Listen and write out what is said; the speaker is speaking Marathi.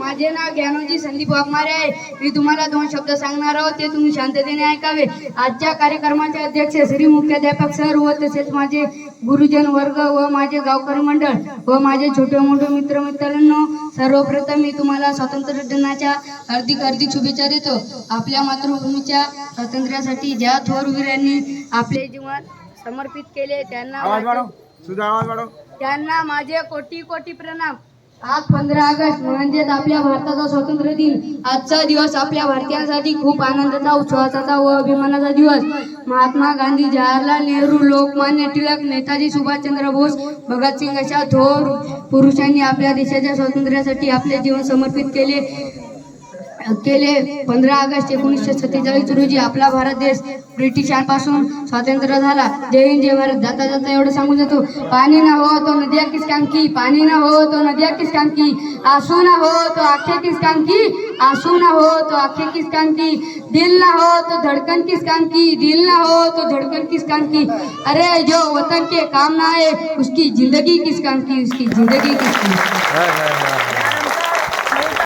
माझे नाव ज्ञानोजी संदीप वाघमारे आहे. मी तुम्हाला दोन शब्द सांगणार आहोत ते तुम्ही शांततेने ऐकावे. आजच्या कार्यक्रमाचे अध्यक्ष श्री मुख्याध्यापक सर व तसेच माझे गुरुजन वर्ग व माझे गावकरी मंडळ व माझे छोटे मोठे मित्र मित्रांनो सर्वप्रथम मी तुम्हाला स्वातंत्र्य दिनाच्या हार्दिक हार्दिक शुभेच्छा देतो. आपल्या मातृभूमीच्या स्वातंत्र्यासाठी ज्या थोर वीरांनी आपले जीवन समर्पित केले त्यांना त्यांना माझे कोटी कोटी प्रणाम. आज पंधरा ऑगस्ट म्हणजेच आपल्या भारताचा स्वातंत्र्य दिन. आजचा दिवस आपल्या भारतीयांसाठी खूप आनंदाचा उत्सवाचा व अभिमानाचा दिवस. महात्मा गांधी जवाहरलाल नेहरू लोकमान्य टिळक नेताजी सुभाषचंद्र बोस भगतसिंग अशा थोर पुरुषांनी आपल्या देशाच्या स्वातंत्र्यासाठी आपले जीवन समर्पित केले. केले पंधरा ऑगस्ट एकोणीसशे सत्तेचाळीस रोजी आपला भारत देश ब्रिटिशांपासून स्वातंत्र्य झाला. जय हिंद जय भारत. जाता जाता एवढं सांगून जातो. पाणी ना हो तो नदिया किस काम की पाणी ना हो तो नदिया किस काम की आसू ना हो तो आखे किस काम की आंसू ना हो तो आंखें किस काम की दिल ना हो तो धड़कन किस काम की दिल ना हो तो धड़कन किस काम की अरे जो वतन के काम ना आए उसकी जिंदगी किस काम की उसकी जिंदगी किस काम की